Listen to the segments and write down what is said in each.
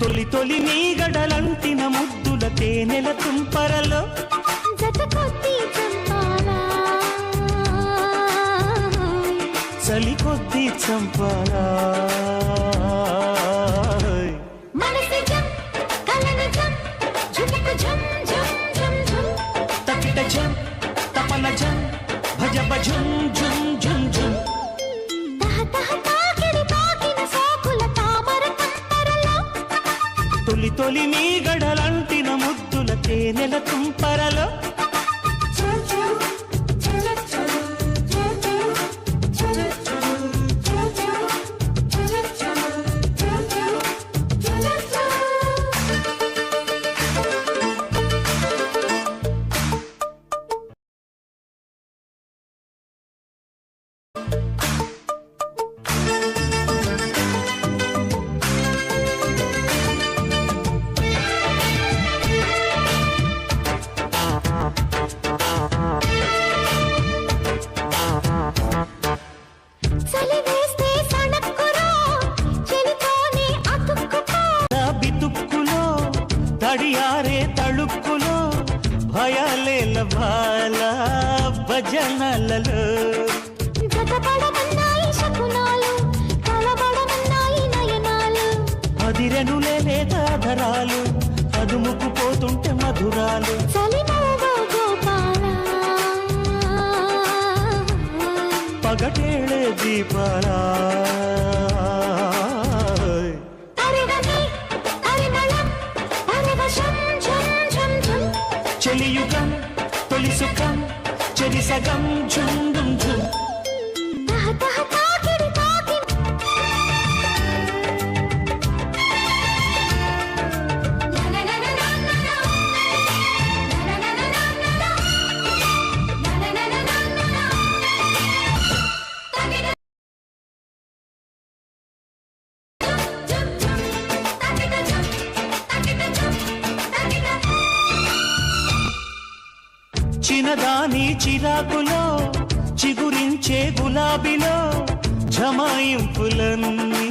తొలి తొలి నీగడలంటిన ముద్దుల తేనెల తుంపరలో. చలి కొద్ది చంపాలా. జం భజుం జుం జుం తొలి మీ గడలంటిన ముద్దుల తేనెల తుంపరలో తడియారే తళుక్కులో భయాలేల బాల భజనలలో. అదిరెనులే లేదాధరాలు అదుముకు పోతుంటే మధురాలు. పగటేళే దీపాలా. చినదాని చిరాకులో? చిగురించే గులాబీలో జమాయింపులన్నీ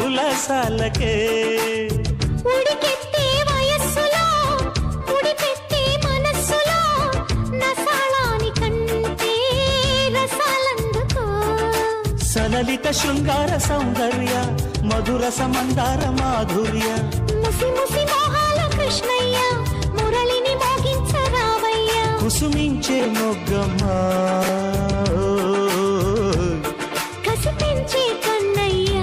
కులసాలకే. ఉడికెత్తే వయస్సులో ఉడిపెట్టే మనస్సులో నసాళాని కంటే రసాలందుకో. సలలిత శృంగార సౌందర్య మధుర సమందార మాధుర్య. ముసి ముసి మోహాల కృష్ణయ్య మోగించరావయ్య కుసుమించే మొగ్గమ్మ. కసి పెంచే కన్నయ్య.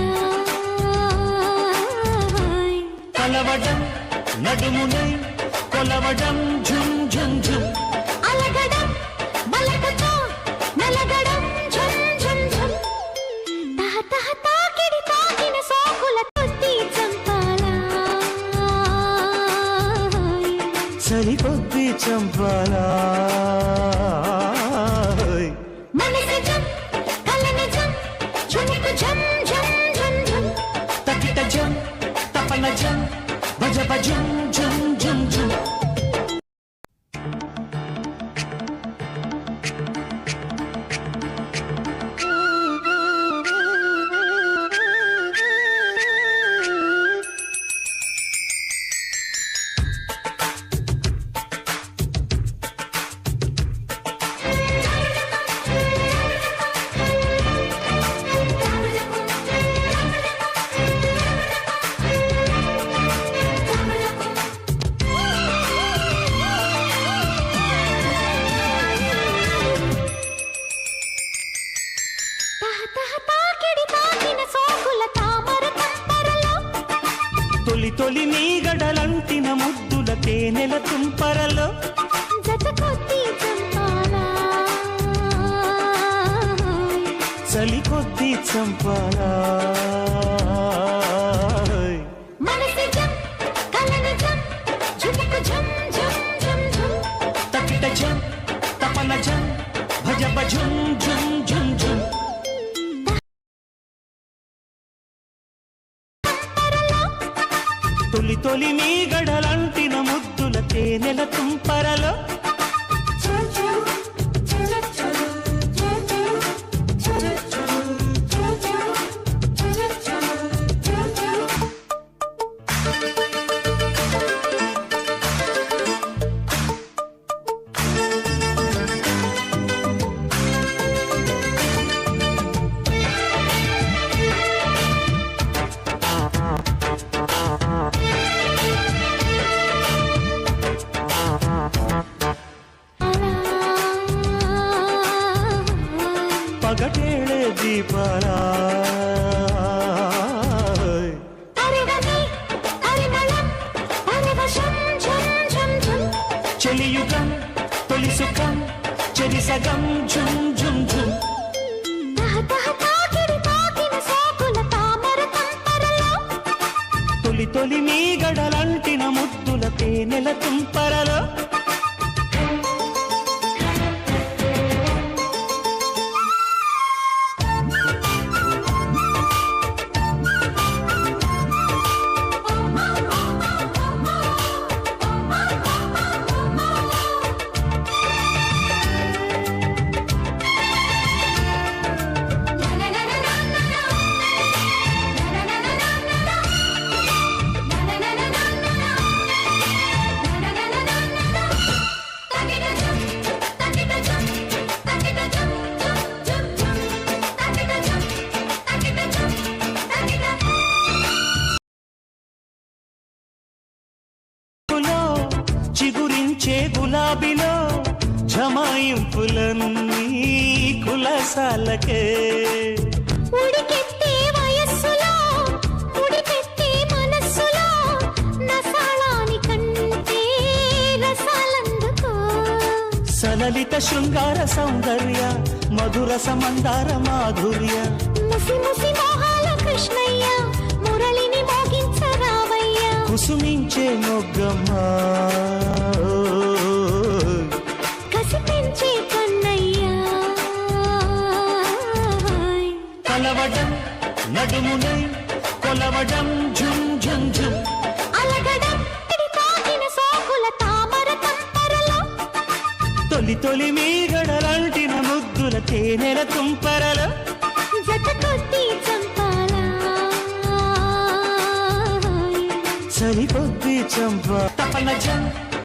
కలవడం నడుమునై కొలవడం ఝుం ఝుం ఝుం. సరికొద్ది చంపాలా? తపన జం భజ భజుం. తొలి తొలి నీగడలంటిన ముద్దుల తేనెల తుంపరలో. చలి కొద్ది చంపాలా? తొలి తొలి నీగడలంటిన ముద్దుల తేనెల తుంపరలో చెలియుగం తొలి సుఖం చెరి సగం ఝుం ఝుం ఝుం. తహ తహ తాకిడి తాకిన సోకుల తామర తంపరలో. తొలి తొలి మీ గడలంటిన ముద్దుల తేనెల తుంపరలో. చిగురించే గులాబీలో జమాయింపులన్నీ కులసాలకే ఉడికెత్తే వయస్సులో ఉడికెత్తే మనస్సులో నసాళాని కంటే రసాలందుకో. సలలిత శృంగార సౌందర్య మధుర సమందార మాధుర్య. ముసి ముసి మోహాల కృష్ణయ్య మురళిని మోగించరావయ్య. కుసుమించే మొగ్గమ్మ. తొలి తొలి మీ గడలంటిన ముద్దుల తేనెల తుంపరలో. జత కొద్ది చంపాలా? సరికొద్ది చంప. తపన జం